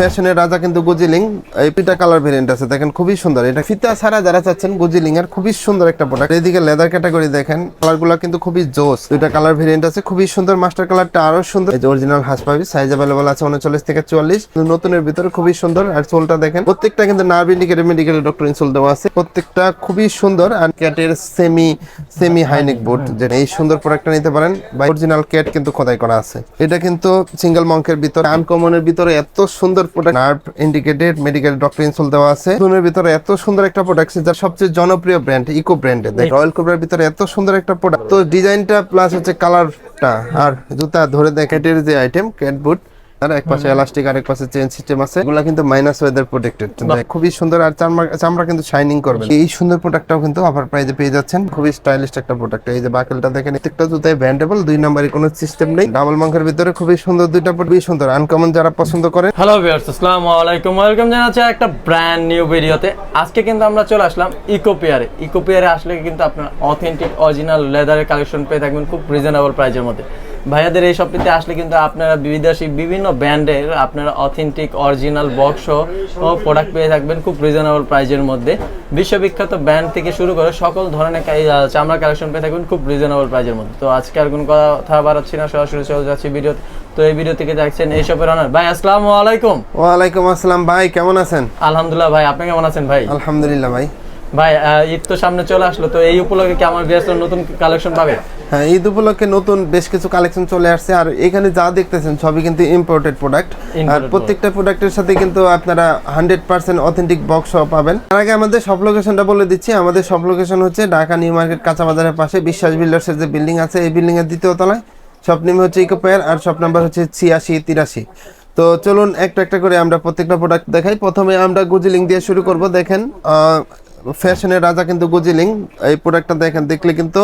ফ্যাশনের রাজা কিন্তু গুজিলিং, এই পিটা কালার ভেরিয়েন্ট আছে, দেখেন খুবই সুন্দর। এটা ফিতা ছাড়া যারা চাচ্ছেন গুজিলিং এর খুবই সুন্দর একটা প্রোডাক্ট এদিকে লেদার ক্যাটাগরি দেখেন কালারগুলো কিন্তু খুবই জোস। দুইটা কালার ভেরিয়েন্ট আছে, খুবই সুন্দর। মাস্টার কালারটা আরও সুন্দর। এই যে অরিজিনাল হাস পাবি সাইজ অ্যাভেলেবল আছে উনচল্লিশ থেকে চুয়াল্লিশ। নতুনের ভিতরে খুবই সুন্দর। আর সোলটা দেখেন, প্রত্যেকটা কিন্তু nerve indicated medical doctor insole দেওয়া আছে। প্রত্যেকটা খুবই সুন্দর। আর ক্যাটের semi semi high neck board যেটা এই সুন্দর প্রোডাক্টটা নিতে পারেন। বা অরিজিনাল ক্যাট কিন্তু খোদাই করা আছে। এটা কিন্তু সিঙ্গেল মঙ্কের ভিতরে আনকমনের ভিতরে এত সুন্দর product nerve indicated medical doctor insole দেওয়া আছে। দুনের ভিতরে এত সুন্দর একটা প্রোডাক্ট যার সবচেয়ে জনপ্রিয় ব্র্যান্ড ইকো ব্র্যান্ডের রয়্যাল কোবরার ভিতরে এত সুন্দর একটা প্রোডাক্ট তো ডিজাইনটা প্লাস হচ্ছে কালারটা আর জুতা ধরে দেয় ক্যাটের যে আইটেম ক্যাট বুট আর এক পাশে এলাস্টিক আর এক পাশে চেন সিস্টেম আছে। এগুলা কিন্তু মাইনাস ওয়েদার প্রোটেক্টেড খুবই সুন্দর আর চামড়া চামড়া কিন্তু শাইনিং করবে। এই সুন্দর প্রোডাক্টটাও কিন্তু অফার প্রাইসে পেয়ে যাচ্ছেন। খুবই স্টাইলিশ একটা প্রোডাক্ট এই যে বাকেলটা দেখেন প্রত্যেকটা জুতায় ব্যান্ডেবল দুই নম্বরে কোনো সিস্টেম নেই। ডাবল মাংখের ভিতরে খুবই সুন্দর দুইটা খুবই সুন্দর। আনকমন যারা পছন্দ করে। হ্যালো ভিউয়ার্স আসসালামু আলাইকুম। ওয়েলকাম জানাচ্ছি একটা ব্র্যান্ড নিউ ভিডিওতে আজকে কিন্তু আমরা চলে আসলাম ইকোপিয়ারে ইকোপিয়ারে আসলে কিন্তু আপনার অথেন্টিক অরিজিনাল লেদারের কালেকশন পেয়ে থাকবেন খুব রিজনেবল প্রাইজের মধ্যে। ভাইয়াদের এই শপটিতে আসলে কিন্তু আপনারা বিদেশি বিভিন্ন ব্র্যান্ডের আপনারা অথেন্টিক অরিজিনাল বক্স ও প্রোডাক্ট পেয়ে থাকবেন খুব রিজনেবল প্রাইজের মধ্যে। বিশ্ববিখ্যাত ব্র্যান্ড থেকে শুরু করে সকল ধরনের চামড়া কালেকশন পেয়ে থাকবেন খুব রিজনেবল প্রাইজের মধ্যে। তো আজকে আর কোনো কথা বাড়াচ্ছি না সরাসরি চলে যাচ্ছি ভিডিও তো। এই ভিডিও থেকে দেখছেন এই শপের অনার ভাই আসসালামু আলাইকুম। ওয়ালাইকুম আসসালাম। ভাই কেমন আছেন? আলহামদুলিল্লাহ ভাই আপনি কেমন আছেন ভাই? আলহামদুলিল্লাহ ভাই। ভাই আহ, ঈদ তো সামনে চলে আসলো তো এই উপলক্ষে কি আমার বিএস নতুন কালেকশন পাবে? হ্যাঁ ঈদ উপলক্ষে নতুন বেশ কিছু কালেকশন চলে আসছে। আর এখানে যা দেখতেছেন সবই কিন্তু ইম্পোর্টেড প্রোডাক্ট আর প্রত্যেকটা প্রোডাক্টের সাথে কিন্তু আপনারা হান্ড্রেড পার্সেন্ট অথেন্টিক বক্স পাবেন। তার আগে আমাদের সব লোকেশনটা বলে দিচ্ছি। আমাদের সব লোকেশন হচ্ছে ঢাকা নিউ মার্কেট কাঁচা বাজারের পাশে বিশ্বাস বিল্ডার্সের যে বিল্ডিং আছে এই বিল্ডিং এর দ্বিতীয় তলায়। শপ নেম হচ্ছে ইকো পেয়ার আর শপ নাম্বার হচ্ছে ছিয়াশি তিরাশি। তো চলুন একটা একটা করে আমরা প্রত্যেকটা প্রোডাক্ট দেখাই। প্রথমে আমরা গুজিলিং দিয়ে শুরু করব। দেখেন ফ্যাশনের রাজা কিন্তু গুজিলিং এই প্রোডাক্টটা দেখেন দেখলে কিন্তু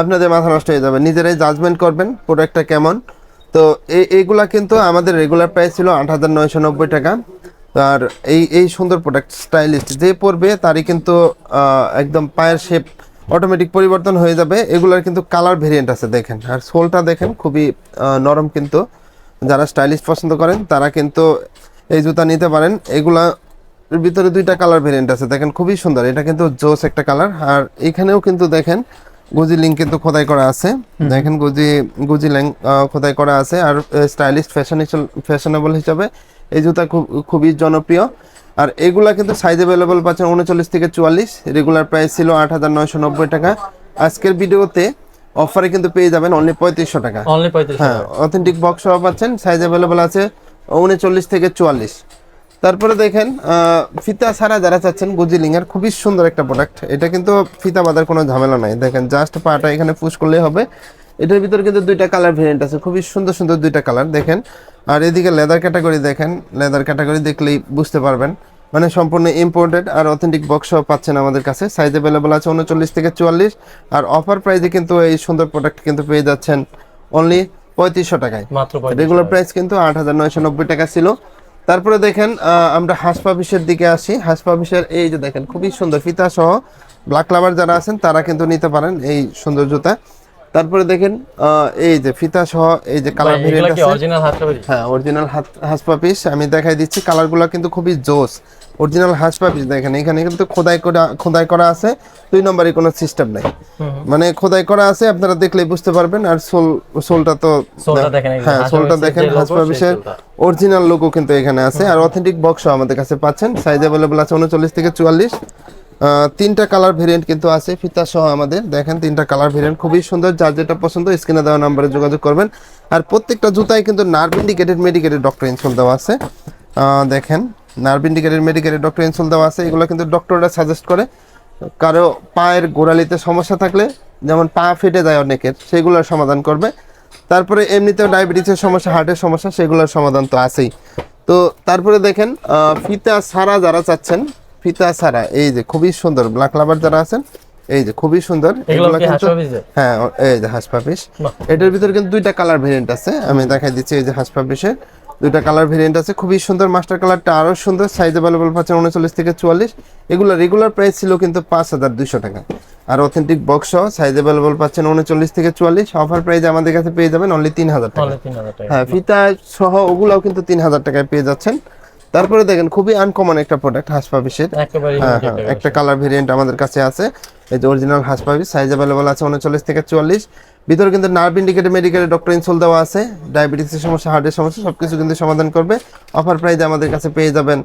আপনাদের মাথা নষ্ট হয়ে যাবে। নিজেরাই জাজমেন্ট করবেন প্রোডাক্টটা কেমন। তো এই এইগুলা কিন্তু আমাদের রেগুলার প্রাইস ছিল আট হাজার নয়শো নব্বই টাকা। আর এই এই সুন্দর প্রোডাক্ট স্টাইলিস্ট যে পরবে তারই কিন্তু একদম পায়ের শেপ অটোমেটিক পরিবর্তন হয়ে যাবে। এগুলার কিন্তু কালার ভেরিয়েন্ট আছে দেখেন। আর সোলটা দেখেন, খুবই নরম কিন্তু। যারা স্টাইলিশ পছন্দ করেন, তারা কিন্তু এই জুতা নিতে পারেন। এগুলা ভিতরে দুইটা কালার ভেরিয়েন্ট আছে। দেখেন খুবই সুন্দর। এটা কিন্তু জোস একটা কালার আর এখানেও কিন্তু দেখেন গুজি লিঙ্ক কিন্তু খোদাই করা আছে। দেখেন গুজি গুজি লিঙ্ক খোদাই করা আছে আর স্টাইলিশ ফ্যাশন ফ্যাশনেবল হিসাবে এই জুতা খুব খুবই জনপ্রিয়। আর এগুলা কিন্তু সাইজ অ্যাভেলেবল পাচ্ছেন উনচল্লিশ থেকে চুয়াল্লিশ। রেগুলার প্রাইস ছিল আট হাজার নয়শো নব্বই টাকা। আজকের ভিডিওতে অফারে কিন্তু পেয়ে যাবেন অনলি পঁয়ত্রিশশো টাকা। হ্যাঁ অথেন্টিক বক্স সহ পাচ্ছেন সাইজ অ্যাভেলেবল আছে উনচল্লিশ থেকে চুয়াল্লিশ। তারপরে দেখেন ফিতা ছাড়া যারা চাচ্ছেন গুজিলিং এর খুবই সুন্দর একটা প্রোডাক্ট এটা কিন্তু ফিতা বাঁধার কোনো ঝামেলা নাই। দেখেন জাস্ট পাটা এখানে পুশ করলেই হবে। এটার ভিতরে কিন্তু দুইটা কালার ভেরিয়েন্ট আছে। খুবই সুন্দর সুন্দর দুইটা কালার দেখেন। আর এদিকে লেদার ক্যাটাগরি দেখেন। লেদার ক্যাটাগরি দেখলেই বুঝতে পারবেন। মানে সম্পূর্ণ ইম্পোর্টেড আর অথেন্টিক বক্স সহ পাচ্ছেন আমাদের কাছে। সাইজ অ্যাভেলেবল আছে উনচল্লিশ থেকে চুয়াল্লিশ। আর অফার প্রাইসে কিন্তু এই সুন্দর প্রোডাক্ট কিন্তু পেয়ে যাচ্ছেন অনলি পঁয়ত্রিশশো টাকায়। মাত্র রেগুলার প্রাইস কিন্তু আট হাজার নয়শো নব্বই টাকা ছিল। তারপরে দেখেন আমরা হাসপাবিশের দিকে আসি। হাসপাবিশের এই যে দেখেন, খুবই সুন্দর ফিতা সহ। ব্ল্যাক লাভার যারা আছেন, তারা কিন্তু নিতে পারেন এই সুন্দর জুতা। তারপরে দেখেন এই যে ফিতা সহ এই যে কালার ভেরিয়েন্ট আছে। অরিজিনাল হাত হ্যাঁ অরিজিনাল হাসপা পিস আমি দেখাই দিচ্ছি কালারগুলো কিন্তু খুবই জোস। অরিজিনাল হাসপা পিস দেখেন এখানে কিন্তু খোদাই করা খোদাই করা আছে। দুই নম্বরে কোনো সিস্টেম নাই। মানে খোদাই করা আছে আপনারা দেখলেই বুঝতে পারবেন। আর সোল সোলটা তো সোলটা দেখেন হ্যাঁ সোলটা দেখেন যে logo, হাসপা সেই পিসের সোলটা। অরিজিনাল লোগো কিন্তু এখানে আছে। আর অথেন্টিক বক্সও আমাদের কাছে পাচ্ছেন। সাইজ অ্যাভেলেবল আছে উনচল্লিশ থেকে চুয়াল্লিশ। তিনটা কালার ভেরিয়েন্ট কিন্তু আছে। ফিতা সহ আমাদের। দেখেন, তিনটা কালার ভেরিয়েন্ট খুবই সুন্দর। যার যেটা পছন্দ স্ক্রিনে দেওয়া নাম্বারে যোগাযোগ করবেন। আর প্রত্যেকটা জুতায় কিন্তু nerve indicated medicated doctor insole দেওয়া আছে। দেখেন nerve indicated medicated doctor insole দেওয়া আছে। এগুলো কিন্তু ডক্টররা সাজেস্ট করে। কারও পায়ের গোড়ালিতে সমস্যা থাকলে, যেমন পা ফেটে যায় অনেকের, সেগুলোর সমাধান করবে। তারপরে এমনিতেও ডায়াবেটিসের সমস্যা, হার্টের সমস্যা, সেগুলোর সমাধান তো আছেই। তো তারপরে দেখেন ফিতা ছাড়া যারা চাচ্ছেন ফিতা ছাড়া এই যে খুবই সুন্দর ব্ল্যাক লাভার যারা আছেন এই যে খুবই সুন্দর এগুলো এগুলো কিন্তু হ্যাঁ এই যে হাসপাপিস। এটার ভিতরে কিন্তু দুইটা কালার ভেরিয়েন্ট আছে আমি দেখাই দিচ্ছি এই যে হাসপাপিসের দুইটা কালার ভেরিয়েন্ট আছে খুবই সুন্দর মাস্টার কালারটা আরও সুন্দর সাইজ অ্যাভেলেবল পাচ্ছেন উনচল্লিশ থেকে চুয়াল্লিশ। এগুলো রেগুলার প্রাইস ছিল কিন্তু পাঁচ হাজার দুইশো টাকা। আর অথেন্টিক বক্স সহ সাইজ অ্যাভেলেবল পাচ্ছেন উনচল্লিশ থেকে চুয়াল্লিশ। অফার প্রাইস আমাদের কাছে পেয়ে যাবেন অনলি তিন হাজার টাকা। হ্যাঁ ফিতা সহ ওগুলাও কিন্তু তিন হাজার টাকায় পেয়ে যাচ্ছেন। তারপরে দেখেন খুবই আনকমন একটা প্রোডাক্ট হাসপাবিসের হ্যাঁ হ্যাঁ একটা কালার ভেরিয়েন্ট আমাদের কাছে আছে। এই যে অরিজিনাল হাসপাবিস সাইজ অ্যাভেলেবল আছে উনচল্লিশ থেকে চুয়াল্লিশ। ভিতরে কিন্তু নার্ভ ইন্ডিকেটর মেডিকেলের ডক্টর ইনসোল দেওয়া আছে। ডায়াবেটিসের সমস্যা হার্টের সমস্যা সবকিছু কিন্তু সমাধান করবে। অফার প্রাইজে আমাদের কাছে পেয়ে যাবেন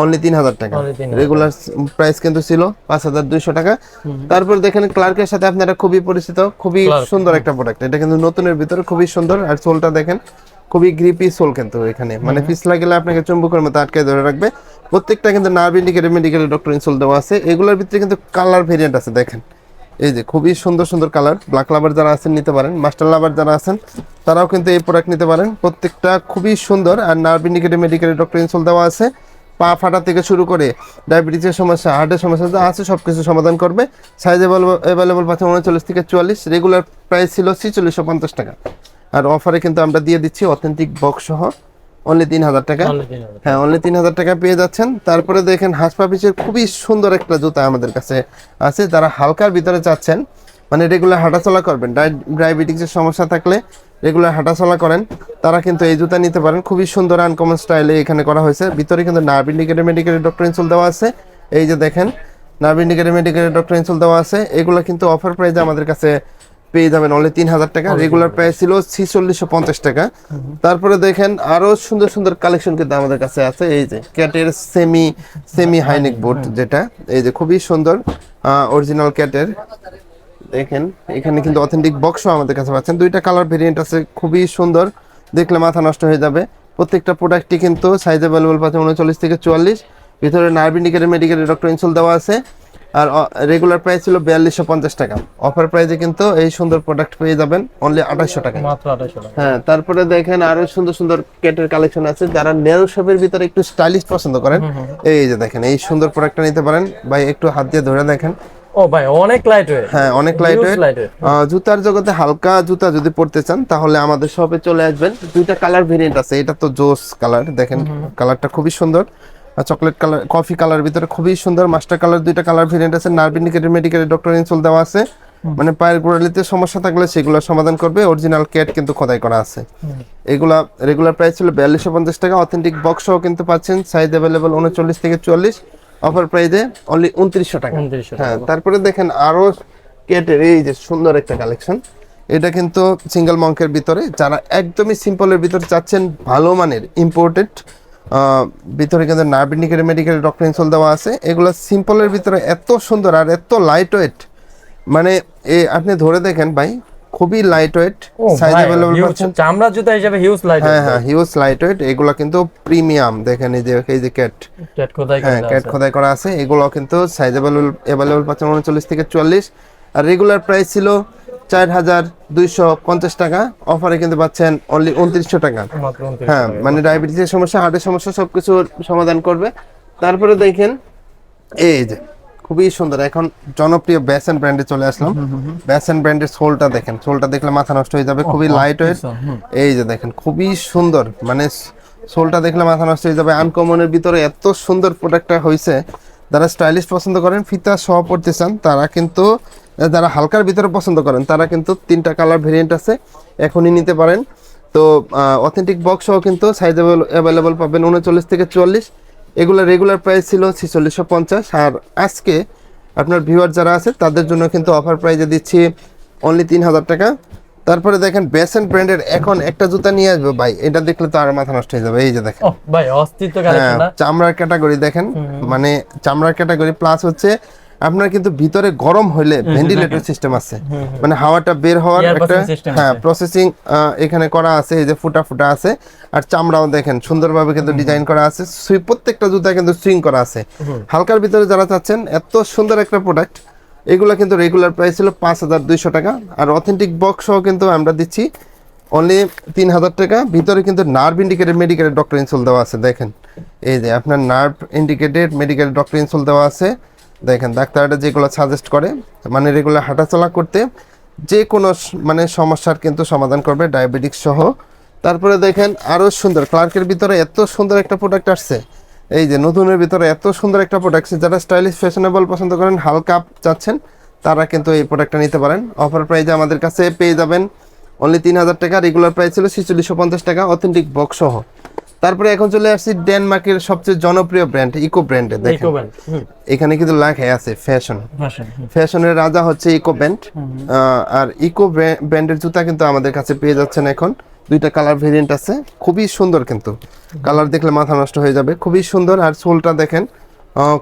অনলি তিন হাজার টাকা। রেগুলার প্রাইস কিন্তু ছিল পাঁচ হাজার দুইশো টাকা। তারপর দেখেন ক্লার্কের সাথে আপনারা খুবই পরিচিত খুবই সুন্দর একটা প্রোডাক্ট এটা কিন্তু নতুনের ভিতরে খুবই সুন্দর। আর সোলটা দেখেন খুবই গ্রিপি সোল কিন্তু এখানে। মানে পিছলা গেলে আপনাকে চুম্বকের মতো আটকে ধরে রাখবে। প্রত্যেকটা কিন্তু nerve indicated medical doctor insole দেওয়া আছে। এগুলোর ভিতরে কিন্তু কালার ভেরিয়েন্ট আছে দেখেন। এই যে খুবই সুন্দর সুন্দর কালার ব্ল্যাক লাভার যারা আছেন নিতে পারেন। মাস্টার লাভার যারা আছেন তারাও কিন্তু এই প্রোডাক্ট নিতে পারেন। প্রত্যেকটা খুবই সুন্দর। আর nerve indicated medical doctor insole দেওয়া আছে। পা ফাটা থেকে শুরু করে ডায়াবেটিসের সমস্যা হার্টের সমস্যা যা আছে সব কিছু সমাধান করবে। সাইজ অ্যাভেলেবল পাচ্ছে উনচল্লিশ থেকে চুয়াল্লিশ রেগুলার প্রাইস ছিল ছিচল্লিশশো পঞ্চাশ টাকা। আর অফারে কিন্তু আমরা দিয়ে দিচ্ছি অথেন্টিক বক্স সহ। অনলি তিন হাজার টাকা। হ্যাঁ অনলি তিন হাজার টাকা পেয়ে যাচ্ছেন। তারপরে দেখেন হাসপাপিসের খুবই সুন্দর একটা জুতা আমাদের কাছে আছে। যারা হালকার ভিতরে চাচ্ছেন মানে রেগুলার হাঁটাচলা করবেন ডায়াবেটিক্সের সমস্যা থাকলে রেগুলার হাঁটাচলা করেন তারা কিন্তু এই জুতা নিতে পারেন। খুবই সুন্দর আনকমন স্টাইলে এখানে করা হয়েছে। ভিতরে কিন্তু nerve indicated medicated doctor insole দেওয়া আছে। এই যে দেখেন nerve indicated medicated doctor insole দেওয়া আছে। এগুলো কিন্তু অফার প্রাইসে আমাদের কাছে পেয়ে যাবেন অনলি তিন হাজার টাকা। রেগুলার প্রাইস ছিল ছিচল্লিশশো পঞ্চাশ টাকা। তারপরে দেখেন আরও সুন্দর সুন্দর কালেকশন কিন্তু আমাদের কাছে আছে। এই যে ক্যাটের semi semi high neck board যেটা এই যে খুবই সুন্দর অরিজিনাল ক্যাটের দেখেন এখানে কিন্তু অথেন্টিক বক্সও আমাদের কাছে পাচ্ছেন। দুইটা কালার ভেরিয়েন্ট আছে খুবই সুন্দর। দেখলে মাথা নষ্ট হয়ে যাবে। প্রত্যেকটা প্রোডাক্টই কিন্তু সাইজ অ্যাভেলেবল পাচ্ছেন উনচল্লিশ থেকে চুয়াল্লিশ। ভিতরে nerve indicated medicated doctor insole দেওয়া আছে। আর রেগুলার প্রাইস ছিল বিয়াল্লিশশো পঞ্চাশ টাকা। অফার প্রাইসে কিন্তু এই সুন্দর প্রোডাক্ট পেয়ে যাবেন অনলি আঠাশশো টাকা মাত্র 2800 টাকা। হ্যাঁ তারপরে দেখেন আরও সুন্দর সুন্দর কেটের কালেকশন আছে। যারা নেল শেপের ভিতরে একটু স্টাইলিশ পছন্দ করেন এই যে দেখেন এই সুন্দর প্রোডাক্টটা নিতে পারেন। ভাই একটু হাত দিয়ে ধরে দেখেন। ও ভাই অনেক লাইট ওয়েট হ্যাঁ অনেক লাইট ওয়েট জুতার জগতে হালকা জুতা যদি পড়তে চান তাহলে আমাদের শপে চলে আসবেন। দুইটা কালার ভেরিয়েন্ট আছে এটা তো জোস কালার দেখেন কালারটা খুবই সুন্দর। চকলেট কালার কফি কালার ভিতরে খুবই সুন্দর মাস্টার কালার দুইটা কালার ভেরিয়েন্ট আছে নার্ভ মেডিকেটেড ডক্টর ইনসুল দেওয়া আছে। মানে পায়ের গোড়ালিতে সমস্যা থাকলে সেগুলো সমাধান করবে অরিজিনাল ক্যাট কিন্তু খোদাই করা আছে। এগুলা রেগুলার প্রাইস ছিল বিয়াল্লিশশো পঞ্চাশ টাকা অথেন্টিক বক্সও কিন্তু পাচ্ছেন সাইজ অ্যাভেলেবল উনচল্লিশ থেকে চুয়াল্লিশ। অফার প্রাইসে অনলি উনত্রিশশো টাকা। 2900 হ্যাঁ তারপরে দেখেন আরও কেটের এই যে সুন্দর একটা কালেকশন এটা কিন্তু সিঙ্গেল মঙ্কের ভিতরে যারা একদমই সিম্পলের ভিতরে চাচ্ছেন ভালো মানের ইম্পোর্টেড ভিতরে কিন্তু নার্ভ মেডিকেল ডক্টর দেওয়া আছে। এগুলো সিম্পলের ভিতরে এত সুন্দর আর এত লাইট ওয়েট মানে এ আপনি ধরে দেখেন ভাই খুবই লাইট ওয়েট সাইজ পাচ্ছেন চামড়া জুতা হিসেবে হিউজ লাইট হ্যাঁ হ্যাঁ হিউজ লাইট ওয়েট এগুলো কিন্তু প্রিমিয়াম দেখেন এই যে এই যে ক্যাট ক্যাট খোদাই হ্যাঁ করে ক্যাট খোদাই করা আছে এগুলো কিন্তু সাইজ অ্যাভেলেবল পাচ্ছেন উনচল্লিশ থেকে চুয়াল্লিশ। আর রেগুলার প্রাইস ছিল চার হাজার দুইশো পঞ্চাশ টাকা অফারে কিন্তু পাচ্ছেন অনলি উনত্রিশশো টাকা। হ্যাঁ মানে ডায়াবেটিসের সমস্যা হার্টের সমস্যা সবকিছু সমাধান করবে। তারপরে দেখেন এই যে খুবই সুন্দর। এখন জনপ্রিয় ব্যাসন ব্র্যান্ডে চলে আসলাম। ব্যাসন ব্র্যান্ডের সোলটা দেখেন। সোলটা দেখলে মাথা নষ্ট হয়ে যাবে খুবই লাইট ওয়েট এই যে দেখেন খুবই সুন্দর। মানে সোলটা দেখলে মাথা নষ্ট হয়ে যাবে। আনকমনের ভিতরে এত সুন্দর প্রোডাক্টটা হয়েছে যারা স্টাইলিশ পছন্দ করেন ফিতা সহ পড়তে চান তারা কিন্তু যারা হালকার ভিতরে পছন্দ করেন তারা কিন্তু তিনটা কালার ভেরিয়েন্ট আছে এখনই নিতে পারেন। তো অথেন্টিক বক্স সহ কিন্তু সাইজ অ্যাভেলেবল পাবেন উনচল্লিশ থেকে চুয়াল্লিশ। এগুলো রেগুলার প্রাইস ছিল ছিচল্লিশশো পঞ্চাশ। আর আজকে আপনার ভিউয়ার যারা আছে তাদের জন্য কিন্তু অফার প্রাইজে দিচ্ছি অনলি তিন হাজার টাকা। তারপরে দেখেন বেসেন্ট ব্র্যান্ডের এখন একটা জুতা নিয়ে আসবে। ভাই এটা দেখলে তো আর মাথা নষ্ট হয়ে যাবে। এই যে দেখেন। ভাই অস্তিত্ব হ্যাঁ চামড়ার ক্যাটাগরি দেখেন। মানে চামড়ার ক্যাটাগরি প্লাস হচ্ছে আপনার কিন্তু ভিতরে গরম হইলে ভেন্টিলেটর সিস্টেম আছে। মানে হাওয়াটা বের হওয়ার একটা হ্যাঁ। প্রসেসিং এখানে করা আছে এই যে ফুটা ফুটা আছে। আর চামড়াও দেখেন সুন্দরভাবে কিন্তু ডিজাইন করা আছে। সুই- প্রত্যেকটা জুতা কিন্তু সুইং করা আছে। হালকার ভিতরে যারা চাচ্ছেন এত সুন্দর একটা প্রোডাক্ট এগুলো কিন্তু রেগুলার প্রাইস ছিল পাঁচ হাজার দুইশো টাকা। আর অথেন্টিক বক্স সহ কিন্তু আমরা দিচ্ছি অনলি তিন হাজার টাকা। ভিতরে কিন্তু nerve indicated medicated doctor insole দেওয়া আছে দেখেন। এই যে আপনার nerve indicated medical doctor insole দেওয়া আছে। দেখেন, ডাক্তাররা যেগুলো সাজেস্ট করে মানে রেগুলার হাঁটাচলা করতে যে কোনো মানে সমস্যার কিন্তু সমাধান করবে ডায়াবেটিক্স সহ। তারপরে দেখেন আরও সুন্দর ক্লার্কের ভিতরে এত সুন্দর একটা প্রোডাক্ট আসছে। এই যে নতুনের ভিতরে এত সুন্দর একটা প্রোডাক্ট যারা স্টাইলিশ ফ্যাশনেবল পছন্দ করেন, হালকা চাচ্ছেন, তারা কিন্তু এই প্রোডাক্টটা নিতে পারেন। অফার প্রাইজে আমাদের কাছে পেয়ে যাবেন অনলি তিন হাজার টাকা রেগুলার প্রাইস ছিল ছিচল্লিশশো পঞ্চাশ টাকা অথেন্টিক বক্স সহ। তারপরে এখন চলে আসছি ডেনমার্কের সবচেয়ে জনপ্রিয় ব্র্যান্ড ইকো ব্র্যান্ডে দেখেন। এখানে কিন্তু লেখাই আছে ফ্যাশন ফ্যাশন ফ্যাশনের রাজা হচ্ছে ইকো ব্যান্ড আর ইকো ব্র্যান্ডের জুতা কিন্তু আমাদের কাছে পেয়ে যাচ্ছেন এখন। দুইটা কালার ভেরিয়েন্ট আছে। খুবই সুন্দর কিন্তু। কালার দেখলে মাথা নষ্ট হয়ে যাবে। খুবই সুন্দর। আর সোলটা দেখেন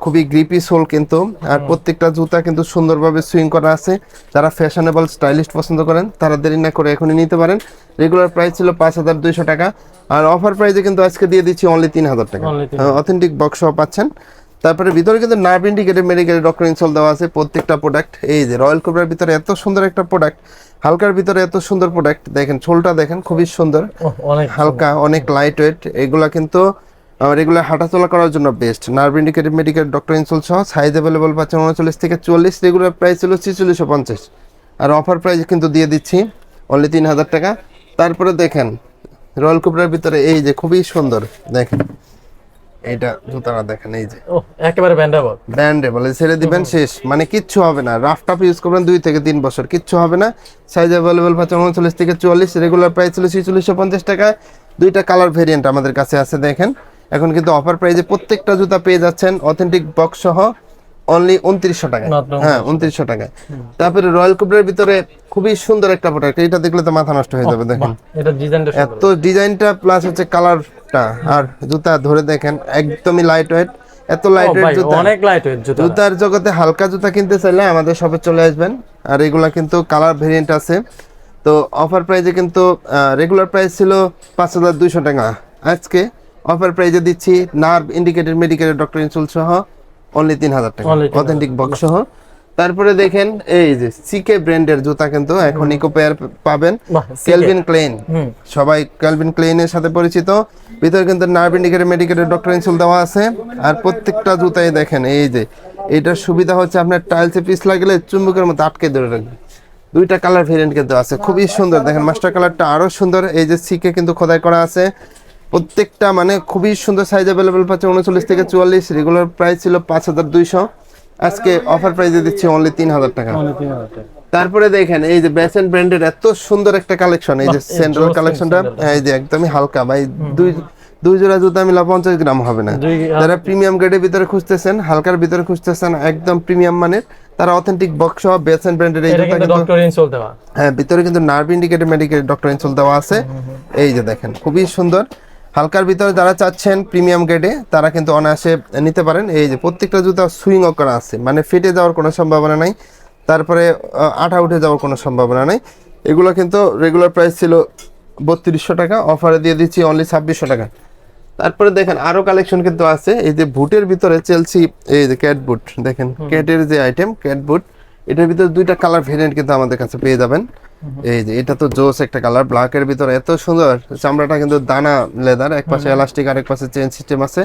খুবই গ্রিপি সোল কিন্তু। আর প্রত্যেকটা জুতা কিন্তু সুন্দরভাবে সুইং করা আছে। যারা ফ্যাশনেবল স্টাইলিশ পছন্দ করেন তারা দেরি না করে এখনই নিতে পারেন। রেগুলার প্রাইস ছিল পাঁচ হাজার দুইশো টাকা। আর অফার প্রাইসে কিন্তু আজকে দিয়ে দিচ্ছি অনলি তিন হাজার টাকা। Only 3,000 অথেন্টিক বক্স পাচ্ছেন। তারপরে ভিতরে কিন্তু nerve indicated medical doctor insole দেওয়া আছে। প্রত্যেকটা প্রোডাক্ট এই যে রয়্যাল কোবরার ভিতরে এত সুন্দর একটা প্রোডাক্ট হালকার ভিতরে এত সুন্দর প্রোডাক্ট দেখেন ছোলটা দেখেন খুবই সুন্দর। অনেক হালকা অনেক লাইট ওয়েট এগুলা কিন্তু রেগুলার হাঁটাচলা করার জন্য best nerve indicated medical doctor insole সহ সাইজ অ্যাভেলেবল পাচ্ছেন উনচল্লিশ থেকে চল্লিশ। রেগুলার প্রাইস ছিল ছিচল্লিশশো পঞ্চাশ। আর অফার প্রাইস কিন্তু দিয়ে দিচ্ছি অনলি তিন হাজার টাকা। তারপরে দেখেন রয়্যাল কোবরার ভিতরে এই যে খুবই সুন্দর দেখেন। এইটা জুতাটা দেখেন এই যে। ও একেবারে ব্যান্ডেবল। ব্যান্ডে বলে ছেড়ে দিবেন শেষ। মানে কিচ্ছু হবে না। রাফ টাফ ইউজ করবেন দুই থেকে তিন বছর কিচ্ছু হবে না। সাইজ অ্যাভেলেবল পাচ্ছেন উনচল্লিশ থেকে চুয়াল্লিশ। রেগুলার প্রাইস ছিল ছিচল্লিশশো পঞ্চাশ টাকা দুইটা কালার ভেরিয়েন্ট আমাদের কাছে আছে দেখেন। এখন কিন্তু অফার প্রাইজে প্রত্যেকটা জুতা পেয়ে যাচ্ছেন অথেন্টিক বক্স সহ অনলি উনত্রিশশো টাকা হ্যাঁ উনত্রিশশো টাকা তারপরে রয়্যাল কুবরের ভিতরে খুবই সুন্দর একটা প্রোডাক্ট এটা দেখলে তো মাথা নষ্ট হয়ে যাবে দেখেন। এত ডিজাইনটা প্লাস হচ্ছে কালারটা আর জুতা ধরে দেখেন একদমই লাইট ওয়েট এত লাইট ওয়েট জুতা। অনেক লাইট ওয়েট জুতা। জুতার জগতে হালকা জুতা কিনতে চাইলে আমাদের শপে চলে আসবেন আর এগুলা কিন্তু কালার ভেরিয়েন্ট আছে। তো অফার প্রাইজে কিন্তু রেগুলার প্রাইস ছিল পাঁচ হাজার দুইশো টাকা। আজকে অফার প্রাইজে দিচ্ছি nerve indicated medicated doctor insole সহ অনলি তিন হাজার টাকা। অথেন্টিক বক্স সহ। তারপরে দেখেন এই যে সিকে ব্র্যান্ডের জুতা কিন্তু এখন ইকো পেয়ার পাবেন। কেলভিন ক্লেন সবাই কেলভিন ক্লেইনের সাথে পরিচিত। ভিতরে কিন্তু nerve indicated medicated doctor insole দেওয়া আছে। আর প্রত্যেকটা জুতাই দেখেন এই যে এটার সুবিধা হচ্ছে আপনার টাইলসে পিস লাগলে চুম্বকের মতো আটকে ধরে রাখবে দুইটা কালার ভেরিয়েন্ট কিন্তু আছে খুবই সুন্দর। দেখেন মাস্টার কালারটা আরও সুন্দর। এই যে সিকে কিন্তু খোদাই করা আছে। প্রত্যেকটা মানে খুবই সুন্দর সাইজ অ্যাভেলেবেল পাচ্ছে উনচল্লিশ থেকে চুয়াল্লিশ। রেগুলার প্রাইস ছিল পাঁচ হাজার দুইশো। আজকে অফার প্রাইসে দিচ্ছি অনলি তিন হাজার টাকা। তারপরে দেখেন এই যে ব্যাসেন ব্র্যান্ডের এত সুন্দর একটা কালেকশন এই যে সেন্ট্রাল কালেকশনটা এই যে একদমই হালকা। ভাই দুই দুই জোড়া জুতা মিলা পঞ্চাশ গ্রাম হবে না। যারা প্রিমিয়াম গ্রেডের ভিতরে খুঁজতেছেন হালকার ভিতরে খুঁজতেছেন একদম প্রিমিয়াম মানের তারা অথেন্টিক বক্স সহ বেসেন ব্র্যান্ডের এই জুতা কিন্তু ডক্টর ইনসোল দেওয়া। হ্যাঁ ভিতরে কিন্তু nerve indicated medical doctor insole দেওয়া আছে। এই যে দেখেন খুবই সুন্দর। হালকার ভিতরে যারা চাচ্ছেন প্রিমিয়াম গ্রেডে তারা কিন্তু অনায়াসে নিতে পারেন। এই যে প্রত্যেকটা জুতা সুইং করা আছে মানে ফেটে যাওয়ার কোনো সম্ভাবনা নাই। তারপরে আঠা উঠে যাওয়ার কোনো সম্ভাবনা নাই। এগুলো কিন্তু রেগুলার প্রাইস ছিল বত্রিশশো টাকা অফারে দিয়ে দিচ্ছি অনলি ছাব্বিশশো টাকা। তারপরে দেখেন আরও কালেকশন কিন্তু আছে। এই যে বুটের ভিতরে চেলসি এই যে ক্যাট বুট দেখেন ক্যাটের যে আইটেম ক্যাট বুট এটার ভিতরে দুইটা কালার ভেরিয়েন্ট কিন্তু আমাদের কাছে পেয়ে যাবেন। এই যে এটা তো জোস একটা কালার ব্ল্যাকের ভিতরে এত সুন্দর। চামড়াটা কিন্তু দানা লেদার এক পাশে এলাস্টিক আর এক পাশে চেন সিস্টেম আছে।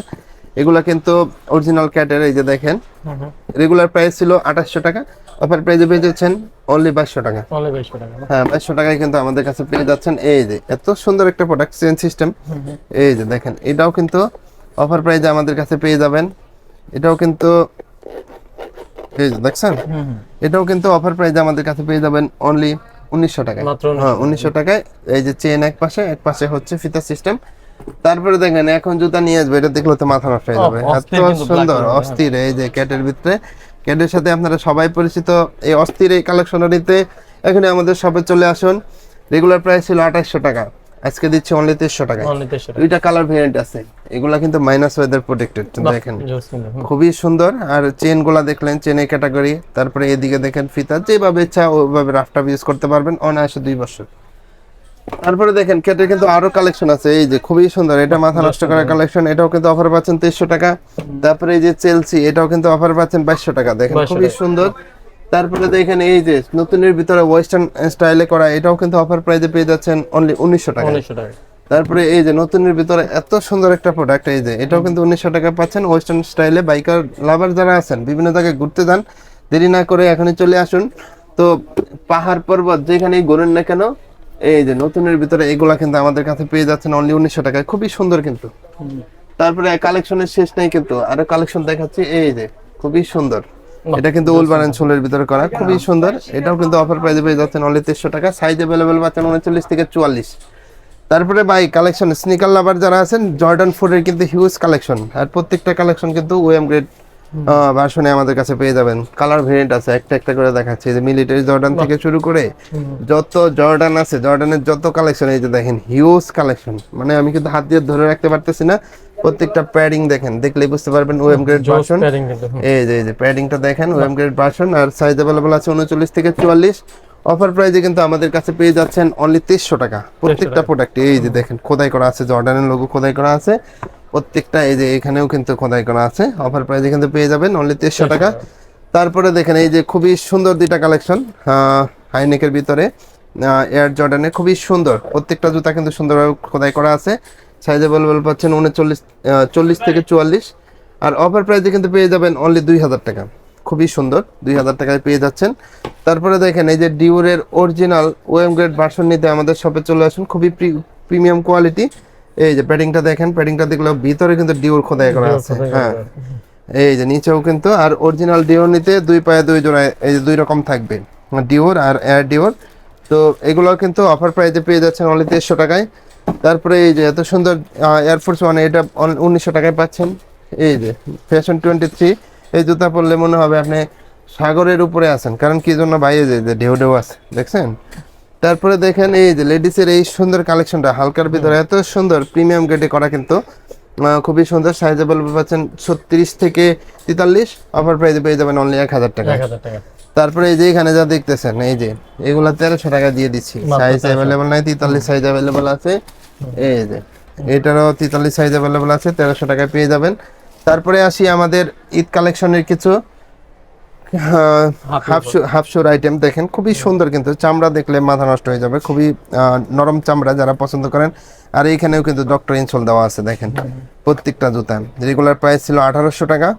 এগুলা কিন্তু অরিজিনাল ক্যাটের এই যে দেখেন। রেগুলার প্রাইস ছিল আঠাশশো টাকা অফার প্রাইসে পেয়ে যাচ্ছেন অনলি বাইশশো টাকা। হ্যাঁ বাইশশো টাকায় কিন্তু আমাদের কাছে পেয়ে যাচ্ছেন। এই যে এত সুন্দর একটা প্রোডাক্ট চেন সিস্টেম এই যে দেখেন এটাও কিন্তু অফার প্রাইজে আমাদের কাছে পেয়ে যাবেন। এটাও কিন্তু এই যে দেখছেন। এটাও কিন্তু অফার প্রাইজে আমাদের কাছে পেয়ে যাবেন অনলি উনিশশো টাকায়। হ্যাঁ উনিশশো টাকায়। এই যে চেন এক পাশে এক পাশে হচ্ছে ফিতা সিস্টেম তারপরে দেখেন এখন জুতা নিয়ে আসবে এটা দেখলে তো মাথা নষ্ট হয়ে যাবে। এত সুন্দর হ্যাঁ। অস্থির। এই যে ক্যাটের ভিতরে। ক্যাটের সাথে আপনারা সবাই পরিচিত এই অস্থির এই কালেকশনারিতে এখানে আমাদের শপে চলে আসুন। রেগুলার প্রাইস ছিল আঠাশশো টাকা। আজকে দিচ্ছি অনলি তেইশশো টাকা দুইটা কালার ভেরিয়েন্ট আছে। এগুলা কিন্তু মাইনাস ওয়েদার প্রোটেক্টেড দেখেন। খুবই সুন্দর। আর চেনগুলা দেখলেন চেনের ক্যাটাগরি তারপরে এদিকে দেখেন ফিতা। যেভাবে ইচ্ছা ওইভাবে রাফটা ইউজ করতে পারবেন অনায়াসে দুই বছর। তারপরে দেখেন কেটে কিন্তু আরও কালেকশন আছে। এই যে খুবই সুন্দর। এটা মাথা নষ্ট করার কালেকশন এটাও কিন্তু অফার পাচ্ছেন তেইশশো টাকা। তারপরে এই যে চেলসি এটাও কিন্তু অফার পাচ্ছেন বাইশশো টাকা। দেখেন খুবই সুন্দর। তারপরে তো এখানে এই যে নতুনের ভিতরে ওয়েস্টার্ন স্টাইলে করা এটাও কিন্তু অফার প্রাইজে পেয়ে যাচ্ছেন অনলি উনিশশো টাকা। উনিশশো টাকা। তারপরে এই যে নতুনের ভিতরে এত সুন্দর একটা প্রোডাক্ট এই যে এটাও কিন্তু উনিশশো টাকা পাচ্ছেন ওয়েস্টার্ন স্টাইলে বাইকার লাভার যারা আছেন বিভিন্ন জায়গায় ঘুরতে যান দেরি না করে এখনই চলে আসুন। তো পাহাড় পর্বত যেখানেই ঘোরেন না কেন এই যে নতুনের ভিতরে এগুলা কিন্তু আমাদের কাছে পেয়ে যাচ্ছেন অনলি উনিশশো টাকায়। খুবই সুন্দর কিন্তু। তারপরে কালেকশনের শেষ নেই কিন্তু আরও কালেকশন দেখাচ্ছি এই যে খুবই সুন্দর। এটা কিন্তু উল বানান সোলের ভিতরে করা খুবই সুন্দর। এটাও কিন্তু অফার প্রাইসে পেয়ে যাচ্ছেন অনলি তেইশশো টাকা। সাইজ অ্যাভেলেবেল পাচ্ছেন উনচল্লিশ থেকে চুয়াল্লিশ। তারপরে ভাই কালেকশন স্নিকার লাভার যারা আছেন জর্ডান ফোরের কিন্তু হিউজ কালেকশন আর প্রত্যেকটা কালেকশন কিন্তু ওএম গ্রেড ভার্সনে আমাদের কাছে পেয়ে যাবেন। কালার ভেরিয়েন্ট আছে একটা একটা করে দেখাচ্ছি। যে মিলিটারি জর্ডান থেকে শুরু করে যত জর্ডান আছে জর্ডানের যত কালেকশন এই যে দেখেন হিউজ কালেকশন মানে আমি কিন্তু হাত দিয়ে ধরে রাখতে পারতেছি না। প্রত্যেকটা প্যাডিং দেখেন দেখলেই বুঝতে পারবেন ওএম গ্রেড জোস ভার্সন প্যাডিং কিন্তু হুম। এই যে এই যে প্যাডিংটা দেখেন ওএম গ্রেড ভার্সন আর সাইজ अवेलेबल আছে উনচল্লিশ থেকে চুয়াল্লিশ অফার প্রাইসে কিন্তু আমাদের কাছে পেয়ে যাচ্ছেন অনলি তেইশশো টাকা প্রত্যেকটা প্রোডাক্ট এই যে দেখেন খোদাই করা আছে জর্ডানের লোগো খোদাই করা আছে প্রত্যেকটা এই যে এখানেও কিন্তু খোদাই করা আছে অফার প্রাইসে কিন্তু পেয়ে যাবেন অনলি তেইশশো টাকা তারপরে দেখেন এই যে খুবই সুন্দর দুইটা কালেকশন হাইনেকের ভিতরে এয়ার জর্ডানের খুবই সুন্দর প্রত্যেকটা জুতা কিন্তু সুন্দরভাবে খোদাই করা আছে সাইজ অ্যাভেলেবল পাচ্ছেন উনচল্লিশ চল্লিশ থেকে চুয়াল্লিশ। আর অফার প্রাইসে কিন্তু পেয়ে যাবেন অনলি দুই হাজার টাকা। খুবই সুন্দর দুই হাজার টাকায় পেয়ে যাচ্ছেন। তারপরে দেখেন এই যে ডিউরের অরিজিনাল ওএম গ্রেড ভার্সন নিতে আমাদের শপে চলে আসুন। খুবই প্রিমিয়াম কোয়ালিটি এই যে প্যাডিংটা দেখেন প্যাডিংটা দেখলেও ভিতরে কিন্তু ডিউর খোদাই করা আছে। হ্যাঁ। এই যে নিচেও কিন্তু আর অরিজিনাল ডিওর নিতে দুই পায়ে দুই জোড়া এই যে দুই রকম থাকবে। ডিওর আর এয়ার ডিওর তো এগুলো কিন্তু অফার প্রাইসে পেয়ে যাচ্ছেন অনলি তেইশশো টাকায়। তারপরে এই যে এত সুন্দর এয়ারফোর্স ওয়ান এটা উনিশশো টাকায় পাচ্ছেন। এই যে ফ্যাশন টোয়েন্টি থ্রি এই জুতা পরলে মনে হবে আপনি সাগরের উপরে আছেন। কারণ কি জন্য? বাইরে যে যে ঢেউ ঢেউ আছে দেখছেন? তারপরে দেখেন এই যে লেডিসের এই সুন্দর কালেকশনটা হালকার ভিতরে এত সুন্দর প্রিমিয়াম গেটে করা কিন্তু খুবই সুন্দর সাইজেবল পাচ্ছেন ছত্রিশ থেকে তেতাল্লিশ অফার প্রাইসে পেয়ে যাবেন অনলি এক হাজার টাকা। এক হাজার টাকা। তারপরে এই যে এখানে যা দেখতেছেন এই যে এগুলা তেরোশো টাকা দিয়ে দিচ্ছি। সাইজ 1300 অ্যাভেলেবল নাই তেতাল্লিশ সাইজ অ্যাভেলেবল আছে। এই যে এটারও তেতাল্লিশ সাইজ অ্যাভেলেবল আছে তেরোশো টাকায় পেয়ে যাবেন। তারপরে আসি আমাদের ঈদ কালেকশনের কিছু হাফ হাফ আইটেম দেখেন খুবই সুন্দর কিন্তু চামড়া দেখলে মাথা নষ্ট হয়ে যাবে খুবই নরম চামড়া যারা পছন্দ করেন। আর এইখানেও কিন্তু ডক্টর ইনসোল দেওয়া আছে দেখেন। প্রত্যেকটা জুতা রেগুলার প্রাইস ছিল আঠারোশো টাকা।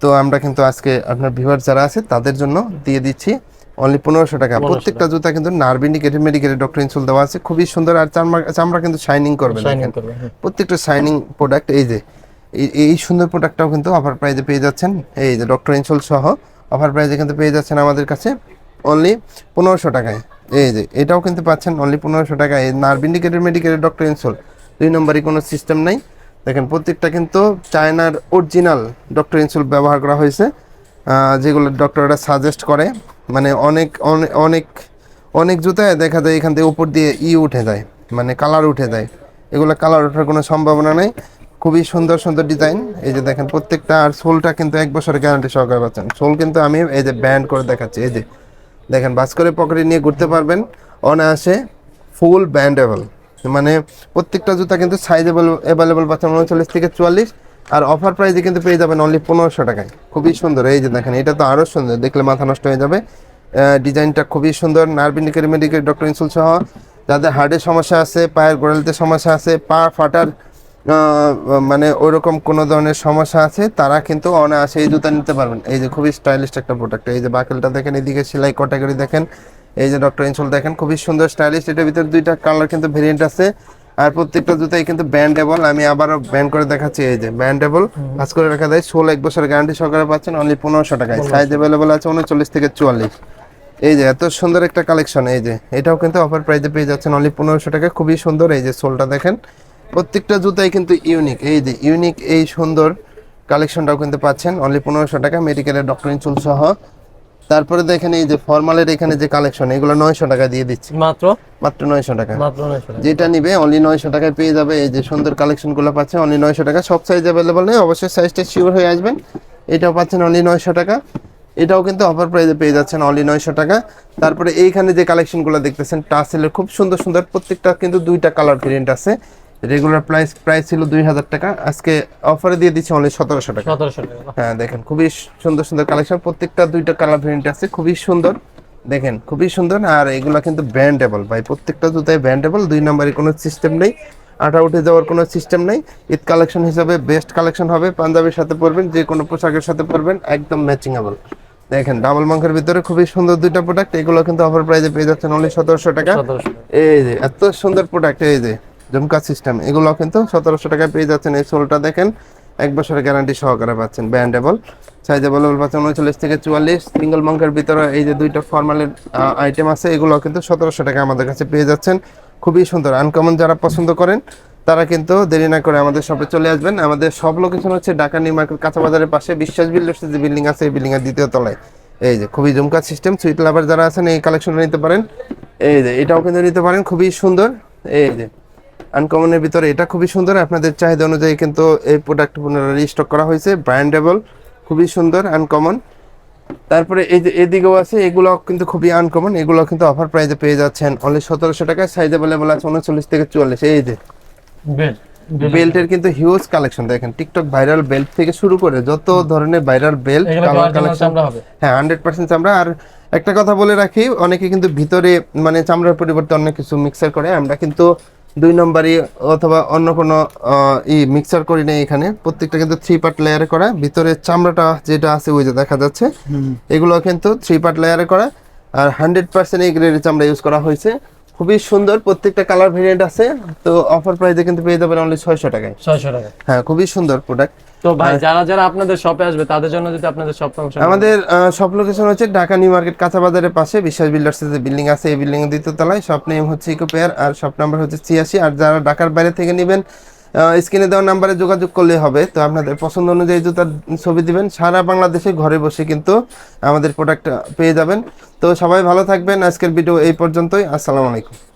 তো আমরা কিন্তু আজকে আপনার ভিউয়ার যারা আছে তাদের জন্য দিয়ে দিচ্ছি অনলি পনেরোশো টাকা। প্রত্যেকটা জুতা কিন্তু nerve indicated medicated doctor insole দেওয়া আছে। খুবই সুন্দর আর চামড়া চামড়া কিন্তু শাইনিং করবে হুম। প্রত্যেকটা শাইনিং প্রোডাক্ট এই যে এই- সুন্দর প্রোডাক্টটাও কিন্তু অফার প্রাইজে পেয়ে যাচ্ছেন। এই যে ডক্টর ইনসোল সহ অফার প্রাইজে কিন্তু পেয়ে যাচ্ছেন আমাদের কাছে অনলি পনেরোশো টাকায়। এই যে এটাও কিন্তু পাচ্ছেন অনলি পনেরোশো টাকায়। এই nerve indicated medicated doctor insole দুই নম্বরই কোনো সিস্টেম নাই। দেখেন, প্রত্যেকটা কিন্তু চায়নার অরিজিনাল ডক্টর ইনসোল ব্যবহার করা হয়েছে যেগুলো ডক্টররা সাজেস্ট করে। মানে অনেক, অনে- অনেক অনেক জুতায় দেখা যায় এখান থেকে উপর দিয়ে ই উঠে যায় মানে কালার উঠে যায়। এগুলো কালার ওঠার কোনো সম্ভাবনা নেই। খুবই সুন্দর সুন্দর ডিজাইন এই যে দেখেন, প্রত্যেকটা আর সোলটা কিন্তু এক বছরের গ্যারান্টি সহকারে পাচ্ছেন। সোল কিন্তু আমি এই যে ব্যান্ড করে দেখাচ্ছি, এই যে। দেখেন বাস করে পকেটে নিয়ে ঘুরতে পারবেন। অনায়াসে ফুল ব্যান্ডেবল মানে প্রত্যেকটা জুতা কিন্তু সাইজ অ্যাভেলেবল পাচ্ছেন উনচল্লিশ থেকে চুয়াল্লিশ। আর অফার প্রাইসে কিন্তু পেয়ে যাবেন অনলি পনেরোশো টাকায়। খুবই সুন্দর। এই যে দেখেন, এটা তো আরও সুন্দর। দেখলে মাথা নষ্ট হয়ে যাবে। ডিজাইনটা খুবই সুন্দর। Nerve indicate medical, doctor insole সহ। যাদের হার্টের সমস্যা আছে, পায়ের গোড়ালিতে সমস্যা আছে, পা ফাটার মানে ওইরকম কোনো ধরনের সমস্যা আছে, তারা কিন্তু অনায়াসে এই জুতা নিতে পারবেন। এই যে খুবই স্টাইলিশ একটা প্রোডাক্ট এই যে বাকেলটা দেখেন, এদিকে সেলাই কটাগরি দেখেন। এই যে ডক্টর ইনসোল দেখেন খুবই সুন্দর স্টাইলিশ এটার ভিতরে দুইটা কালার কিন্তু ভেরিয়েন্ট আছে। আর প্রত্যেকটা জুতাই কিন্তু ব্যান্ডেবল আমি আবারও ব্যান্ড করে দেখাচ্ছি এই যে ব্যান্ডেবল কাজ করে রাখা যায় ষোলো এক বছরের গ্যারান্টি সহকারে পাচ্ছেন অনলি পনেরোশো টাকায়। সাইজ অ্যাভেলেবল আছে উনচল্লিশ থেকে চুয়াল্লিশ। এই যে এত সুন্দর একটা কালেকশন এই যে। এটাও কিন্তু অফার প্রাইসে পেয়ে যাচ্ছেন অনলি পনেরোশো টাকা খুবই সুন্দর এই যে সোলটা দেখেন। প্রত্যেকটা জুতাই কিন্তু ইউনিক এই যে ইউনিক এই সুন্দর কালেকশনটাও কিন্তু পাচ্ছেন অনলি পনেরোশো টাকা মেডিকেলের ডক্টর ইনচুল সহ। তারপরে দেখেন এই যে ফর্মালের এখানে যে কালেকশন এগুলো নয়শো টাকা দিয়ে দিচ্ছি। মাত্র? মাত্র নয়শো টাকা। মাত্র নয়শো যেটা নিবে অনলি নয়শো টাকায় পেয়ে যাবে। এই যে সুন্দর কালেকশনগুলো পাচ্ছে অনলি নয়শো টাকা। সব সাইজ অ্যাভেলেবল নেই অবশ্যই সাইজটা শিওর হয়ে আসবেন। এটাও পাচ্ছেন অনলি নয়শো টাকা। এটাও কিন্তু অফার প্রাইসে পেয়ে যাচ্ছেন অনলি নয়শো টাকা। তারপরে এইখানে যে কালেকশনগুলো দেখতেছেন টাসেলের খুব সুন্দর সুন্দর প্রত্যেকটা কিন্তু দুইটা কালার ভেরিয়েন্ট আছে। রেগুলার প্রাইস প্রাইস ছিল দুই হাজার টাকা। আজকে অফারে দিয়ে দিচ্ছে অনলি সতেরোশো টাকা। সতেরোশো টাকা। হ্যাঁ দেখেন খুবই সুন্দর সুন্দর কালেকশন প্রত্যেকটা দুইটা কালার ভেরিয়েন্ট আছে খুবই সুন্দর। দেখেন খুবই সুন্দর। আর এগুলো কিন্তু ব্যান্ডেবল ভাই। প্রত্যেকটা জুতাই ব্যান্ডেবল দুই নম্বরে কোনো সিস্টেম নেই। আটা উঠে যাওয়ার কোনো সিস্টেম নেই। ঈদ কালেকশন হিসাবে বেস্ট কালেকশন হবে। পাঞ্জাবির সাথে পরবেন যে কোনো পোশাকের সাথে পরবেন একদম ম্যাচিংয়েবল দেখেন ডাবল মাংসের ভিতরে খুবই সুন্দর দুইটা প্রোডাক্ট এগুলো কিন্তু অফার প্রাইসে পেয়ে যাচ্ছেন অনলি সতেরোশো টাকা। এই যে এত সুন্দর প্রোডাক্ট এই যে। জুমকা সিস্টেম এগুলো কিন্তু সতেরোশো টাকায় পেয়ে যাচ্ছেন। এই সোলটা দেখেন, এক বছরের গ্যারান্টি সহকারে পাচ্ছেন ব্যান্ডেবল সাইজ অ্যাভেলেবল পাচ্ছেন উনচল্লিশ থেকে চুয়াল্লিশ। সিঙ্গেল মঙ্কের ভিতরে এই যে দুইটা ফর্মালের আইটেম আছে, এগুলো কিন্তু সতেরোশো টাকা আমাদের কাছে পেয়ে যাচ্ছেন। খুবই সুন্দর আনকমন যারা পছন্দ করেন, তারা কিন্তু দেরি না করে আমাদের শপে চলে আসবেন। আমাদের সব লোকেশন হচ্ছে ঢাকা নিউ মার্কেট কাঁচা বাজারের পাশে, বিশ্বাস বিল্ডার্সের যে বিল্ডিং আছে, এই বিল্ডিং এর দ্বিতীয় তলায়। এই যে খুবই জুমকা সিস্টেম সুইট লাভার যারা আছেন, এই কালেকশনটা নিতে পারেন। এই যে এটাও কিন্তু নিতে পারেন, খুবই সুন্দর। এই যে আনকমনের ভিতরে এটা খুবই সুন্দর। আপনাদের চাহিদা অনুযায়ী কিন্তু এই প্রোডাক্ট পুনরায় রিস্টক করা হয়েছে। ব্র্যান্ডেবল খুবই সুন্দর আনকমন তারপরে এই যে এদিকেও আছে এগুলো কিন্তু খুবই আনকমন এগুলো কিন্তু অফার প্রাইসে পেয়ে যাচ্ছেন। অনলি সতেরোশো টাকায় সাইজ অ্যাভেলেবল আছে উনচল্লিশ থেকে চুয়াল্লিশ। এই যে বেল্ট বেল্টের কিন্তু হিউজ কালেকশন দেখেন টিকটক ভাইরাল বেল্ট থেকে শুরু করে যত ধরনের ভাইরাল বেল্ট কালার কালেকশন হ্যাঁ হান্ড্রেড পার্সেন্ট চামড়া। আর একটা কথা বলে রাখি অনেকে কিন্তু ভিতরে মানে চামড়ার পরিবর্তে অন্য কিছু মিক্সার করে। আমরা কিন্তু দুই নম্বরই অথবা অন্য কোনো ই মিক্সার করি নেই এখানে। প্রত্যেকটা কিন্তু থ্রি পার্ট লেয়ারে করা। ভিতরে চামড়াটা যেটা আছে ওই যে দেখা যাচ্ছে। এগুলো কিন্তু থ্রি পার্ট লেয়ারে করা। আর হান্ড্রেড পার্সেন্ট এই গ্রেডের চামড়া ইউজ করা হয়েছে। খুবই সুন্দর প্রত্যেকটা কালার ভেরিয়েন্ট আছে। তো অফার প্রাইসে কিন্তু পেয়ে যাবেন অনলি ছয়শো টাকায়। ছয়শো টাকা হ্যাঁ খুবই সুন্দর প্রোডাক্ট তো ভাই যারা যারা আপনাদের শপে আসবে তাদের জন্য যদি আপনাদের শপ আমাদের সব লোকেশন হচ্ছে ঢাকা নিউ মার্কেট কাঁচা বাজারের পাশে। বিশ্বাস বিল্ডার্স যে বিল্ডিং আছে এই বিল্ডিং এর দ্বিতীয় তলায়। শপ নেম হচ্ছে ইকো পেয়ার আর শপ নাম্বার হচ্ছে ছিয়াশি। আর যারা ঢাকার বাইরে থেকে নেবেন স্ক্রিনে দেওয়া নাম্বারে যোগাযোগ করলে হবে। তো আপনাদের পছন্দ অনুযায়ী জুতার ছবি দিবেন। সারা বাংলাদেশে ঘরে বসে কিন্তু আমাদের প্রোডাক্ট পেয়ে যাবেন। তো সবাই ভালো থাকবেন। আজকের ভিডিও এই পর্যন্তই। আসসালামু আলাইকুম।